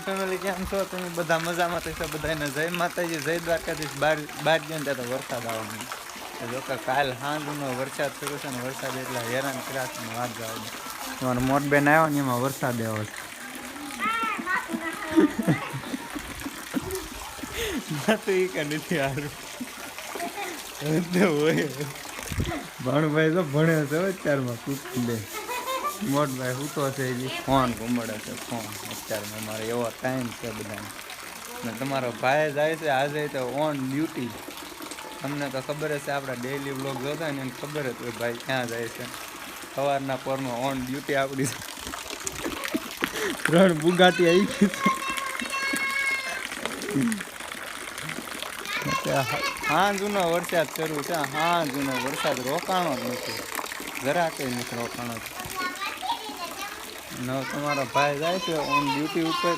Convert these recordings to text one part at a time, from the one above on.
YouTube family કેમ છો? તમે બધા મજામાં થશો બધાને જય માતાજી, જય દ્વારકાધીશ. બાર બાર ને ત્યાં તો વરસાદ આવવાનો. લોકો કાલ સાંજનો વરસાદ થયો છે ને વરસાદ એટલે હેરાન કર્યા છે વાત જવા તમારો મોટ બેન આવ્યો ને એમાં વરસાદ આવ્યો છે. તો એ નથી સારું હોય. ભાણુભાઈ તો ભણે છે અત્યારમાં કૂદકી દે મોટભાઈ તો છે ફોન ઘુમડે છે, ફોન. અત્યારમાં મારે એવો ટાઈમ છે બધાને. ને તમારો ભાઈ જાય છે આજે તો ઓન ડ્યુટી તમને તો ખબર છે, આપણા ડેઈલી બ્લોગ જોતા ને એને ખબર જ હોય ભાઈ ક્યાં જાય છે. સવારના પોરમાં ઓન ડ્યુટી આપણી ત્રણ બુગાટી આવી ગઈ છે. હા જૂનો વરસાદ શરૂ છે હા જૂનો વરસાદ રોકાણો જ નથી. જરા નીકળો પણ ન, તમારો ભાઈ જાય છે ઓન ડ્યુટી ઉપર.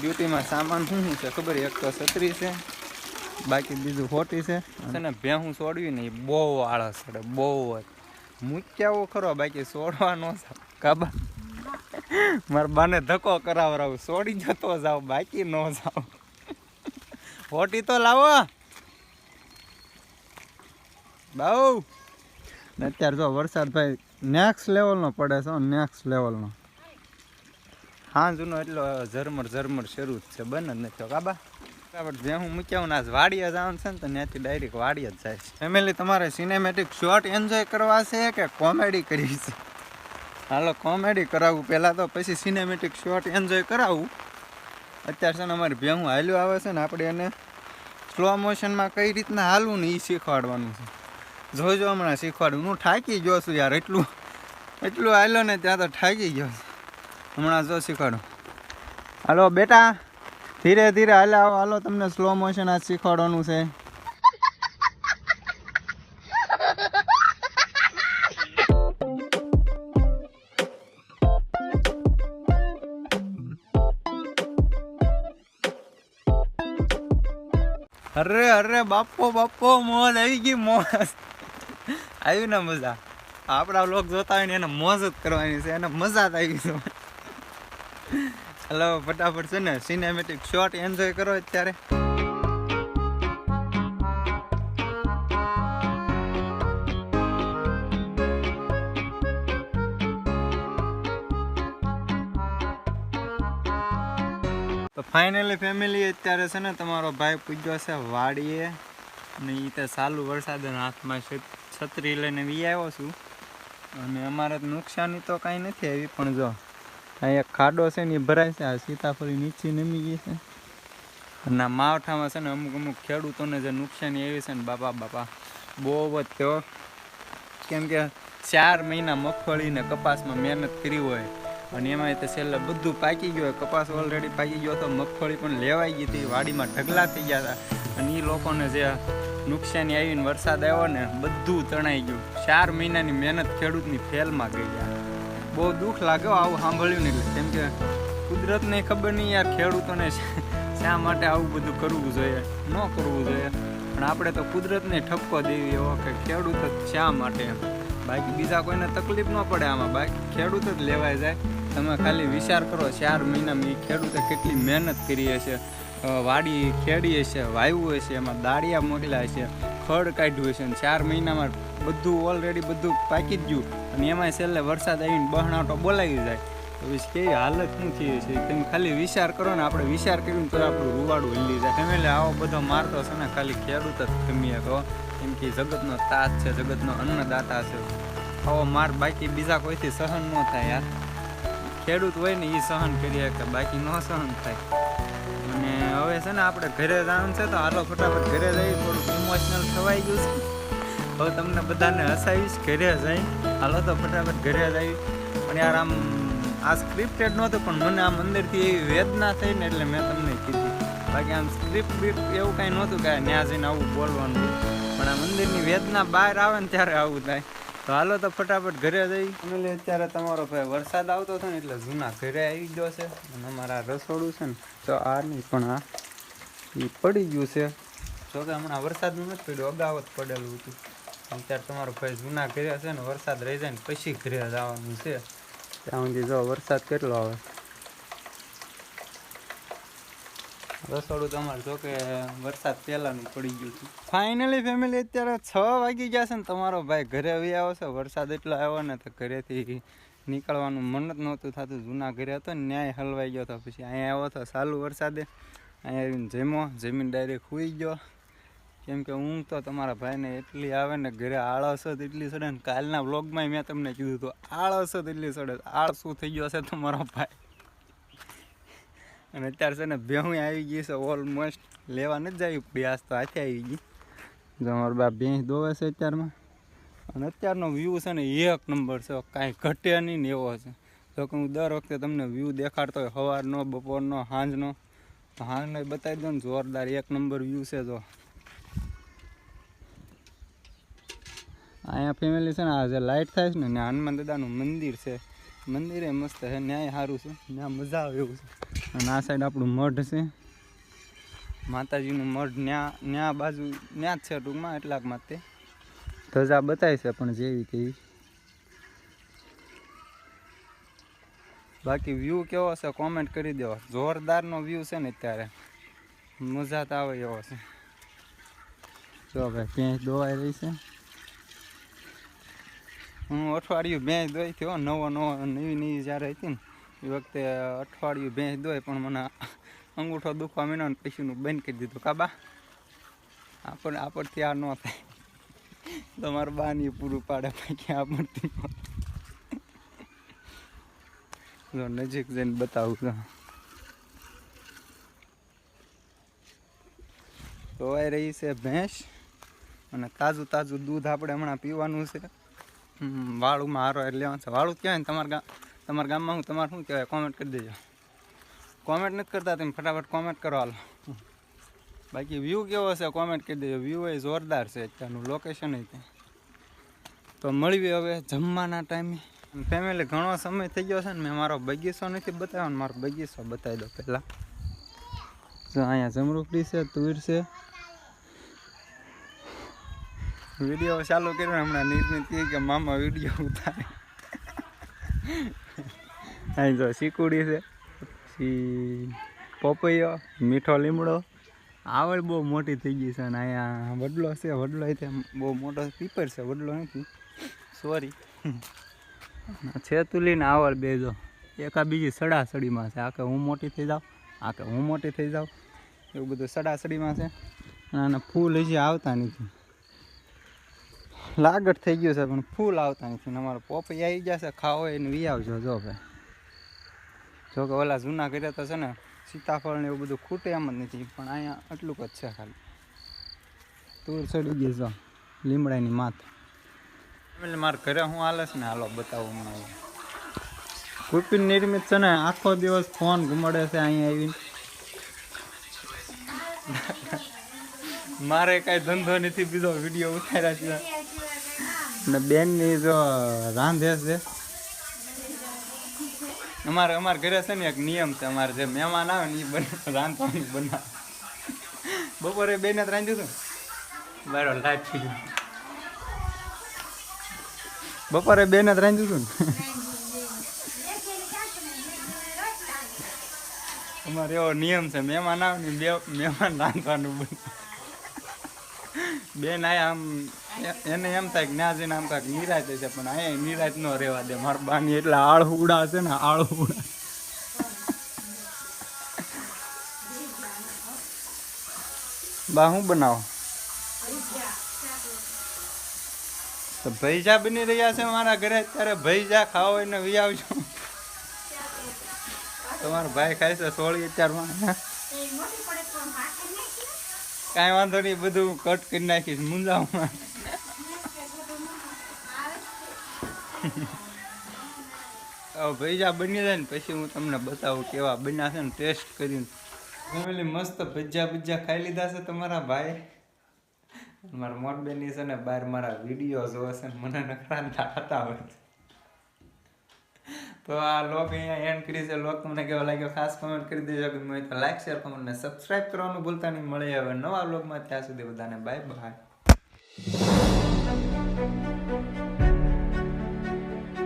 ડ્યુટીમાં સામાન શું છે ખબર? એક તો છત્રી છે, બાકી બીજું ખોટી છે. અને ભેહું છોડવી ને એ બહુ આળસ ચડે બહુ જ. મૂક્યાવો ખરો, બાકી છોડવા ન કાબા. મારા બાને ધક્કો કરાવરાવું છોડી જતો જાવ બાકી ન જાવ ખોટી તો લાવો. ને અત્યારે જો વરસાદ ભાઈ નેક્સ્ટ લેવલનો પડે છે નેક્સ્ટ લેવલનો હા જૂનો એટલો ઝરમર ઝરમર શરૂ જ છે, બને જ નથી કાબા? બરાબર, જે હું મૂક્યા હું આજ વાડીએ જવાનું છે ને, તો ત્યાંથી ડાયરેક્ટ વાડીએ જ જાય ફેમિલી તમારે સિનેમેટિક શોર્ટ એન્જોય કરવા છે કે કોમેડી કરવી છે? હાલો કોમેડી કરાવવું પહેલાં તો પછી સિનેમેટિક શોર્ટ એન્જોય કરાવવું અત્યારે છે ને, અમારી ભેહું હાલ્યું આવે છે ને, આપણે એને સ્લો મોશનમાં કઈ રીતના હાલવું ને એ શીખવાડવાનું છે. જોજો હમણાં શીખવાડું. હું થાકી ગયો છું યાર, એટલું એટલું આવેલો ને ત્યાં તો થાકી ગયો હમણાં જો શીખવાડું. હાલો બેટા, ધીરે ધીરે હાલે આવો. હાલો, તમને સ્લો મોશન આજ શીખવાડવાનું છે. અરે અરે, બાપો બાપો, મોજ આવી ગઈ, મોજ. આવી ને મજા? આપણા લોક જોતા હોય ને એને મોજ જ કરવાની છે, એને મજા જ આવી છે. હલો, ફટાફટ છે ને સિનેમેટિક શોટ એન્જોય કરો અત્યારે. તો ફાઇનલી ફેમિલી અત્યારે છે ને, તમારો ભાઈ પૂજ્યો છે વાડીએ. અને એ તે સાલું વરસાદ હાથમાં છ- છત્રી લઈને વી આવ્યો છું. અને અમારે તો નુકસાની તો કાંઈ નથી આવી, પણ જો અહીંયા ખાડો છે ને એ ભરાય છે, આ સીતાફળી નીચે નમી ગઈ છે. અને માવઠામાં છે ને અમુક અમુક ખેડૂતોને જે નુકસાની આવી છે ને, બાપા બાપા, બહુ જ થયો કેમ કે ચાર મહિના મગફળીને કપાસમાં મહેનત કરી હોય, અને એમાં તો છેલ્લે બધું પાકી ગયું કપાસ ઓલરેડી પાકી ગયો હતો, મગફળી પણ લેવાઈ ગઈ હતી, વાડીમાં ઢગલા થઈ ગયા હતા. અને એ લોકોને જે નુકસાની આવીને વરસાદ આવ્યો ને બધું તણાઈ ગયું. ચાર મહિનાની મહેનત ખેડૂતની ફેલમાં ગઈ યાર. બહુ દુઃખ લાગ્યો આવું સાંભળ્યું ને એટલે. કેમ કે કુદરતને ખબર નહીં યાર ખેડૂતોને શા માટે આવું બધું કરવું જોઈએ, ન કરવું જોઈએ. પણ આપણે તો કુદરતને ઠપકો દેવી એવો કે ખેડૂત જ શા માટે બાકી બીજા કોઈને તકલીફ ન પડે આમાં. બાકી ખેડૂત જ લેવાય જાય. તમે ખાલી વિચાર કરો, ચાર મહિનામાં એ ખેડૂતે કેટલી મહેનત કરી હશે. વાડી ખેડી હશે વાવ્યું હશે એમાં દાળિયા મોકલ્યા હશે ખડ કાઢ્યું હશે અને ચાર મહિનામાં બધું ઓલરેડી બધું પાકી જ ગયું અને એમાંય છેલ્લે વરસાદ આવીને બહણાટો બોલાવી જાય. તો પછી કેવી હાલત શું થઈ છે, તમે ખાલી વિચાર કરો ને, આપણે વિચાર કરીને તો આપણું રૂવાડું હલી જાય. ફેમિલી, આવો બધો મારતો છે ને, ખાલી ખેડૂત જ ગમીએ તો. કેમ કે જગતનો તાજ છે, જગતનો અન્નદાતા છે. આવો માર, બાકી બીજા કોઈથી સહન ન થાય યાર. ખેડૂત હોય ને એ સહન કરી શકે બાકી ન સહન થાય. અને હવે છે ને આપણે ઘરે જવાનું છે તો હાલો ફટાફટ ઘરે જઈ થોડું ઇમોશનલ થવાઈ ગયું છે. હવે તમને બધાને હસાવીશ, ઘરે જઈ. હાલો તો ફટાફટ ઘરે જઈ પણ યાર આમ, આ સ્ક્રિપ્ટેડ નહોતું, પણ મને આ મંદિરથી એવી વેદના થઈ ને એટલે મેં તમને કીધી. બાકી આમ સ્ક્રિપ્ટ એવું કાંઈ નહોતું કે ત્યાં જઈને આવું બોલવાનું. પણ આ મંદિરની વેદના બહાર આવે ને ત્યારે આવું થાય. તો હાલો તો ફટાફટ ઘરે જઈ. ફેમિલી અત્યારે તમારો ભાઈ વરસાદ આવતો હતો ને એટલે જૂના ઘરે આવી ગયો છે અને અમારા રસોડું છે ને, તો આ નહીં, પણ આ એ પડી ગયું છે. જો કે હમણાં વરસાદ નથી પડ્યો અગાઉ જ પડેલું હતું. અત્યારે તમારો ભાઈ જૂના ઘરે છે ને, વરસાદ રહી જાય ને, પછી ઘરે જવાનું છે. ત્યાં સુધી જો વરસાદ કેટલો આવે. રસોડું તમારે જો કે વરસાદ પહેલાંનું પડી ગયું હતું. ફાઇનલી ફેમિલી અત્યારે છ વાગી ગયા છે ને તમારો ભાઈ ઘરે આવી આવ્યો છે. વરસાદ એટલો આવ્યો ને તો ઘરેથી નીકળવાનું મન જ નહોતું થતું. જૂના ઘરે હતો ને ન્યાય હલવાઈ ગયો હતો પછી અહીંયા આવ્યો હતો સાલું વરસાદે. અહીંયા આવીને જમ્યો. જમીન ડાયરેક્ટ સૂઈ ગયો. કેમ કે ઊંઘ તો તમારા ભાઈને એટલી આવે ને ઘરે આળસ જ એટલી સડે ને કાલના વ્લોગમાં મેં તમને કીધું હતું, આળસ જ એટલી સડે આળસું થઈ ગયો છે તમારો ભાઈ? અને અત્યારે છે ને ભેહું આવી ગઈ છે ઓલમોસ્ટ લેવા નથી જાવી પડી આજ તો હાથે આવી ગઈ. જમાર બા ભેંસ દોવે છે અત્યારમાં. અને અત્યારનો વ્યૂ છે ને એક નંબર છે, કાંઈ ઘટે નહીં ને એવો છે. જો કે હું દર વખતે તમને વ્યૂ દેખાડતો હોય, સવારનો, બપોરનો, સાંજનો. તો હાંજનો બતાવી દઉં ને, જોરદાર એક નંબર વ્યૂ છે જો. અહીંયા ફેમિલી છે ને, આ જે લાઇટ થાય છે ને હનુમાન દાદાનું મંદિર છે. મંદિર એ મસ્ત છે, ન્યાય સારું છે, ત્યાં મજા આવે એવું છે. અને આ સાઈડ આપણું મઢ છે. માતાજીનું મઢ ન્યા ન્યા બાજુ, ન્યા જ છે ટૂંકમાં, એટલાક માટે. ધજા બતાવી છે, પણ જેવી તેવી બાકી વ્યૂ કેવો છે કોમેન્ટ કરી દેવો. જોરદારનો વ્યૂ છે ને અત્યારે. મજા તો આવે એવો છે. જો ભાઈ, ભેંસ દોવાઈ રહી છે. હું અઠવાડિયું ભેંસ દોઈ થયો નવો નવો, નવી નવી જ્યારે હતી ને. એ વખતે અઠવાડિયું ભેંસ દોય, પણ મને અંગૂઠો દુખવા મીનો ને પછીનું બંધ કરી દીધું. કાબા આપણે આપણથી આ ન થાય. તમારું બાની પૂરું પાડે બાકી આપણથી જો નજીક જઈને બતાવું તો ધોવાઈ રહી છે ભેંસ અને તાજું તાજું દૂધ આપણે હમણાં પીવાનું છે. વાળુમાં હારો એટલે લેવાનું છે. વાળું ક્યાં તમારા ગામ? તમારા ગામમાં હું, તમારે શું કહેવાય? કોમેન્ટ કરી દેજો. કોમેન્ટ નથી કરતા, તમે ફટાફટ કોમેન્ટ કરો હાલ. બાકી વ્યૂ કેવો છે? કોમેન્ટ કરી દેજો. વ્યૂ એ જોરદાર છે અત્યારનું લોકેશન એ તે મળવી હવે જમવાના ટાઈમે ફેમિલી ઘણો સમય થઈ ગયો છે ને, મેં મારો બગીચો નથી બતાવ્યો, ને મારો બગીચો બતાવી દો પહેલાં. જો અહીંયા જમરૂખડી છે તુર છે. વીડિયો ચાલુ કર્યો હમણાં નિર્મિત કે મામા વીડિયો ઉતારે. અહીં જો શીકુડી છે. પછી પપૈયો, મીઠો લીમડો. આવડ બહુ મોટી થઈ ગઈ છે અને અહીંયા વડલો છે. વડલો ત્યાં બહુ મોટો પીપર છે. વડલો નથી. સોરી છે તુલીને આવડ બે જો એકા બીજી સડાસડીમાં છે. આખે હું મોટી થઈ જાઉં આખે હું મોટી થઈ જાઉં. એવું બધું સડાસડીમાં છે. અને ફૂલ હજી આવતા નથી. લાગટ થઈ ગયું છે, પણ ફૂલ આવતા નથી. અમારો પોપઈ આવી જશે ખાવો એને, વી આવજો, જો ભાઈ. જો કે ઓલા જૂના કર્યા તો છે ને, સીતાફળ ને એવું બધું ખૂટે એમ જ નથી, પણ અહીંયા આટલું જ છે ખાલી. તું ચડી ગઈ જો લીમડાની માથે. એટલે મારે ઘરે હું હાલે ને, હાલો બતાવું મને કુપિન નિર્મિત છે ને, આખો દિવસ ફોન ઘુમાડે છે અહીંયા આવીને. મારે કાંઈ ધંધો નથી, બીજો વીડિયો ઉતાર્યા છે. ને બેનની જો રાંધે છે. અમારે અમારા ઘરે છે ને એક નિયમ છે અમારે જે મહેમાન આવે ને એ બને રાંધવાનું બનાવે. બપોરે બેને જ રાંધ્યું હતું? બારો લાઠી. બપોરે બેને જ રાંધ્યું હતું ને? અમારે એવો નિયમ છે મહેમાન આવે ને બે મહેમાન રાંધવાનું બને. બેન આયા આમ એને એમ થાય કે ના જઈને આમ કાંઈક નિરાત છે, પણ અહીંયા નિરાત ન રહેવા દે. મારા બાની એટલે આળહુડા છે ને આળહુડા બા શું બનાવો? તો ભૈજા બની રહ્યા છે મારા ઘરે અત્યારે ભૈજા ખાવો એને વી આવજો. તમારો ભાઈ ખાય છે સોળી અત્યારમાં. કાંઈ વાંધો નહીં, બધું કટ કરી નાખીશ મુંજામાં ભજીયા બની જાય ને પછી હું તમને બતાવું કેવા બન્યા છે ને ટેસ્ટ કરીને. ફેમિલી મસ્ત ભજીયા ભજીયા ખાઈ લીધા છે તમારા ભાઈ. મારા મોટબેનની છે ને બહાર મારા વીડિયો જોવે છે મને નખરા થતા હોય તો આ લોક અહીંયા એન્ડ કરી છે. લોક તમને કેવો લાગ્યો ખાસ કમેન્ટ કરી દેજો. કે મેં તો લાઈક શેર કમેન્ટ ને સબસ્ક્રાઈબ કરવાનું ભૂલતા નહીં. મળે હવે નવા લોગમાં ત્યાં સુધી બધાને બાય બાય